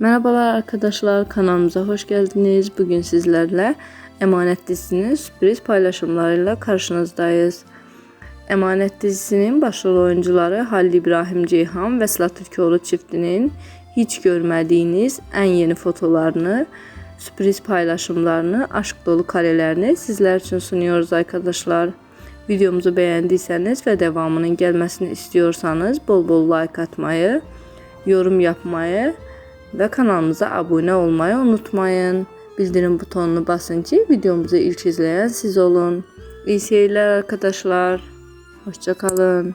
Merhabalar arkadaşlar kanalımıza hoş geldiniz. Bugün sizlerle Emanet dizisinin sürpriz paylaşımlarıyla karşınızdayız. Emanet dizisinin başrol oyuncuları Halil İbrahim Ceyhan ve Sıla Türkoğlu çiftinin hiç görmediğiniz en yeni fotolarını, sürpriz paylaşımlarını, aşk dolu karelerini sizler için sunuyoruz arkadaşlar. Videomuzu beğendiyseniz ve devamının gelmesini istiyorsanız bol bol like atmayı, yorum yapmayı ve kanalımıza abone olmayı unutmayın. Bildirim butonunu basın ki videomuzu ilk izleyen siz olun. İyi seyirler arkadaşlar. Hoşçakalın.